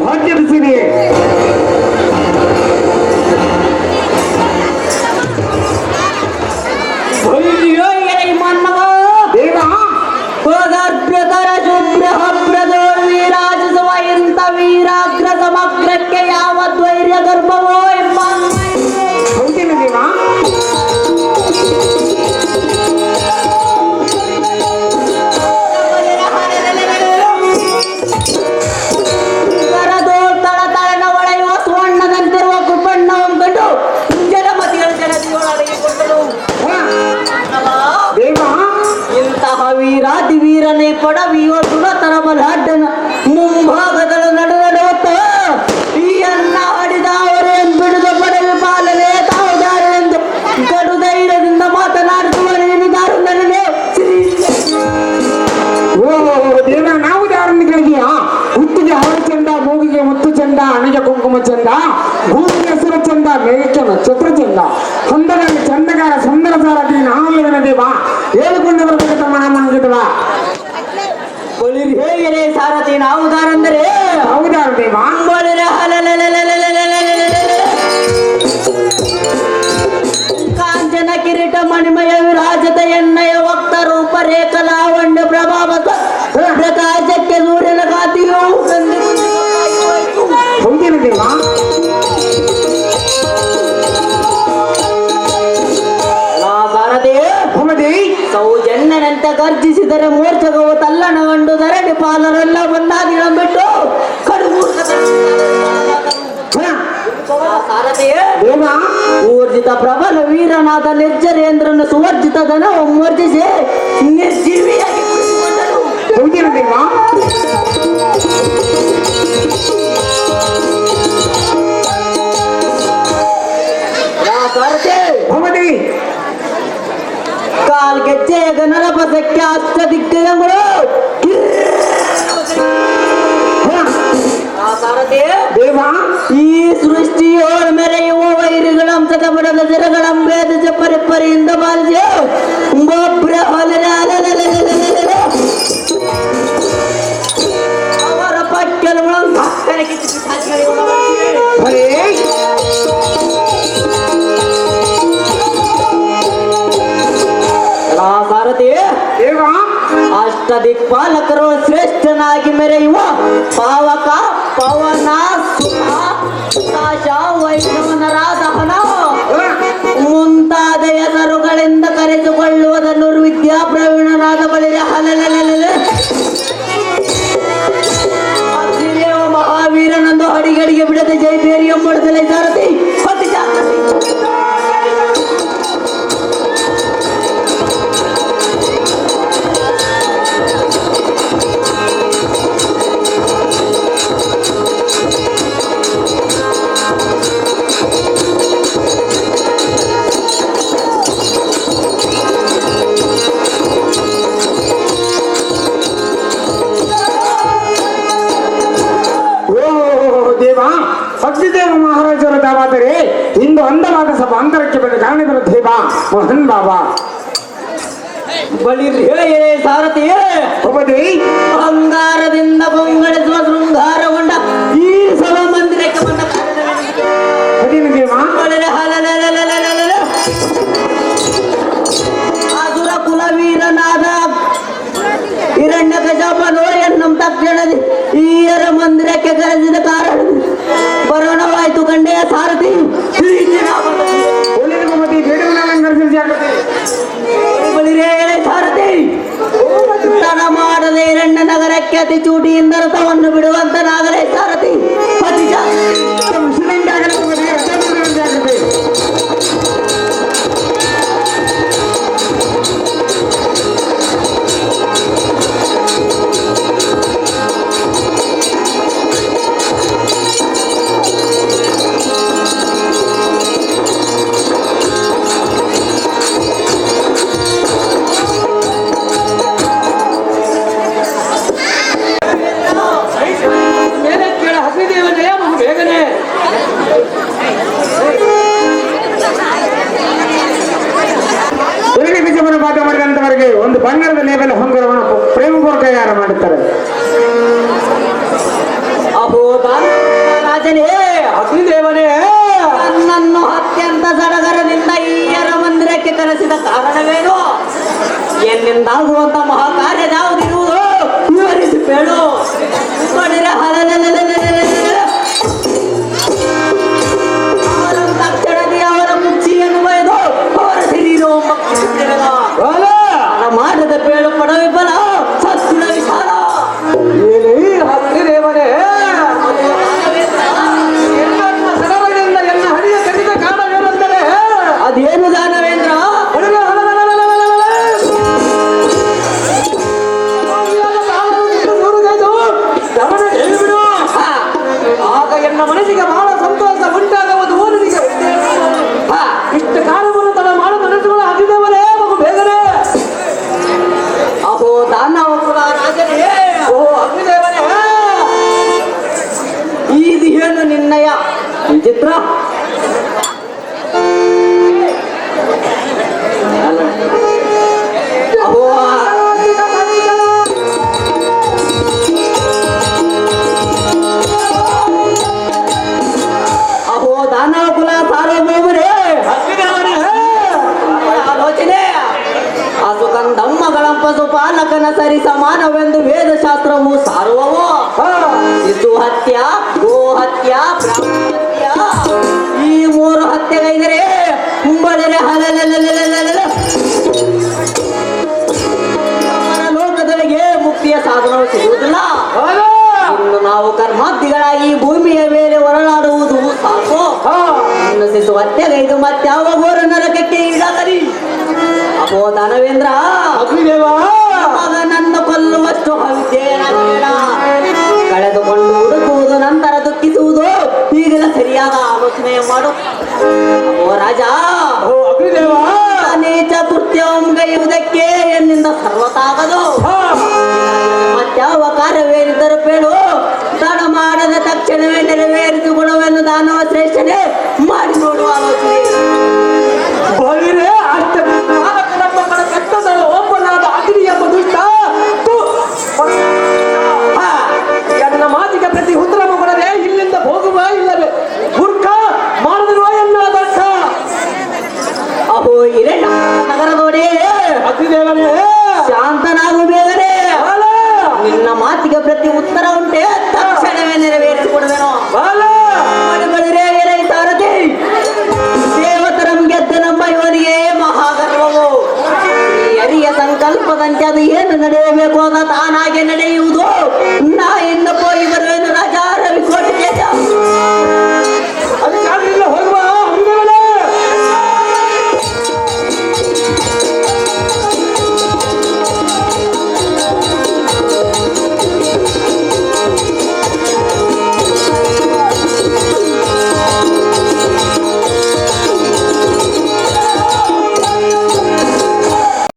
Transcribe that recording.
भाग्य किसी लिए ಹೆಸರು ಚಂದ ಮೇಘಕ್ಕೆ ನಕ್ಷತ್ರ ಚಂದ ಸುಂದರಲ್ಲಿ ಚಂದಗಾರ ಸುಂದರ ಸಾರಥಿ ನಾಮಲ್ವನ ದೇವ ಹೇಳಿಕೊಂಡು ಬರಬೇಕು ತಮ್ಮ ನಾಮಂಗಿದವ ಬಳಿರಿ ಹೇಗೆ ಸಾರಥಿ ನಾವುದಾರಂದರೆ ಹೌದಾ ದೇವ ಬಳಿರ ಕಾಂಚನ ಕಿರೀಟ ಮಣಿಮಯ ವಿರಾಜತ ಗರ್ಜಿಸಿದರೆ ಮೂರ್ಛಗವು ತಲ್ಲಣಗೊಂಡು ಧರಣಿ ಪಾಲರೆಲ್ಲ ಒಂದಾದಿಗಳ ಬಿಟ್ಟು ಊರ್ಜಿತ ಪ್ರಬಲ ವೀರನಾದ ನಿರ್ಜರೇಂದ್ರನ ಸುವರ್ಜಿತ ಧನ ಒಮ್ಮರ್ಜಿಸಿ ನಿರ್ಜೀವಿಯಾಗಿ ಕುಳಿತುಕೊಂಡನು. ಅಷ್ಟ ದಿಗ್ಗಜಗಳು ಹ, ಆ ಸಾರಥಿ ದೇವ ಈ ಸೃಷ್ಟಿಯೋಳ ಮೆರೆಯುವ ವೈರಿಗಳ ಅಂಶದ ಬಡದ ಜರಗಳ ಭೇದಿಸ ಪರಿಪರಿಯಿಂದ ಬಾಲಿಸಿ ಒಬ್ಬರ ಹೊಲದ ಅಲಲಲಲಲಲಲ. ಅವರ ಪಕ್ಕೆಲುಗಳನ್ನು ದಿಕ್ಪಾಲಕರು ಶ್ರೇಷ್ಠನಾಗಿ ಮೆರೆಯುವ ಪಾವಕ ಪವನ ಸುಖ ಮುಂತಾದ ಹೆಸರುಗಳಿಂದ ಕರೆದುಕೊಳ್ಳುವುದನ್ನು ವಿದ್ಯಾ ಅಗ್ನಿದೇವ ಮಹಾರಾಜರ ದಾವಾದರೆ ಇಂದು ಅಂದವಾದ ಸಭಾಂತರಕ್ಕೆ ಬಂದ ಕಾರಣಗಳ ದೇವ ಮೋಹನ್ ಬಾಬಾ. ಬಳಿ ಹೇಳೇ ಸಾರಥಿ ಹೋಗದೆ ಬಂಗಾರದಿಂದ ಬಂಗಳಿಸುವ ಶೃಂಗಾರಗೊಂಡ ಈ ಸಭಾ ಮಂದಿರಕ್ಕೆ ಬಂದ? ಅದೇನು ದೇವ. ಕುಲವೀರನಾದ ಹಿರಣ್ಯ ಕಶಾಪನು ಎನ್ನುಂ ತಕ್ಷಣದಿ ಈಯರ ಮಂದಿರಕ್ಕೆ ಕರೆಸಿದ ಕಾರಣ ಬರೋಣವಾಯ್ತು ಗಂಡೆಯ ಸಾರಥಿ ಒಳ್ಳೆಯ ಮತಿ ಬೇಡುವನ ಅಲಂಕರಿಸಿ ಜಾಗೃತಿ ಬಳಿರೆ ಸಾರಥಿ ತನ ಮಾಡದೆ ಹಿರಣ್ಯ ನಗರಕ್ಕೆ ಅತಿ ಚೂಟಿಯಿಂದ ರಥವನ್ನು ಬಿಡುವಂತ ನಾಗರೇ ಎಲ್ಲಿಂದ ಹೋದ ಮಹಾಕಾರ್ಯದಾವುದಿಲ್ಲ ಮನಸ್ಸಿಗೆ ಬಹಳ ಸಂತೋಷ ಒಂದು ಊರಿಗೆ. ಇಷ್ಟು ಕಾಲವನ್ನು ತಡ ಮಾಡ ಮನಸ್ಸುಗಳು ಹಾಕಿದವರೇ ಮಗು ಬೇಗನೆ. ಅಹೋ, ದಾನವ ರಾಜನೇ. ಓ ಅಗ್ನಿದೇವನೇ ಏನು ನಿನ್ನಯ ವಿಚಿತ್ರ ದಾನವ ಕುಲ ಸಾರ್ವಭೌಮರೇ ಆಲೋಚನೆ. ಅಸುಕಂದಮ್ಮಗಳ ಸುಪಾಲಕನ ಸರಿ ಸಮಾನವೆಂದು ವೇದಶಾಸ್ತ್ರವು ಸಾರುವವು. ಹಾ. ಶಿಶು ಹತ್ಯ ಗೋ ಹತ್ಯ ಬ್ರಾಹ್ಮಣ ಹತ್ಯ. ಈ ಮೂರು ಹತ್ಯೆಗೈದರೆ ಕುಂಬಳರೆ ಹಲಲಲಲಲಲಲ. ಇನ್ನು ಮತ್ತೆ ಯಾವ ಘೋರ ನರಕಕ್ಕೆ ಈಡಾಗಲಿ? ಓ ದಾನವೇಂದ್ರ ಅಗ್ನಿದೇವ! ಮಗನನ್ನು ಕೊಲ್ಲುವಷ್ಟು ಹವಿದ್ಯೇನ ಬೇಡ ಕಳೆದುಕೊಂಡು ಹುಡುಕುವುದು ನಂತರ ದುಃಖಿಸುವುದು ಈಗಲ ಸರಿಯಾದ ಆಲೋಚನೆ ಮಾಡು. ಓ ರಾಜ! ಸಾಗರ ನೋಡಿ ಶಾಂತನಾಗು ಬೇಗನೆ ನಿನ್ನ ಮಾತಿಗೆ ಪ್ರತಿ ಉತ್ತರ ಉಂಟೆ. ತಕ್ಷಣವೇ ನೆರವೇರಿಸಿಕೊಡುವೆನು. ತಾರತಿ. ಗೆದ್ದ ನಮ್ಮ ಸಂಕಲ್ಪದಂತೆ ಅದು ಏನು ನಡೆಯಬೇಕು ಅಂತ ತಾನಾಗೆ ನಡೆಯುವುದು. ನಾ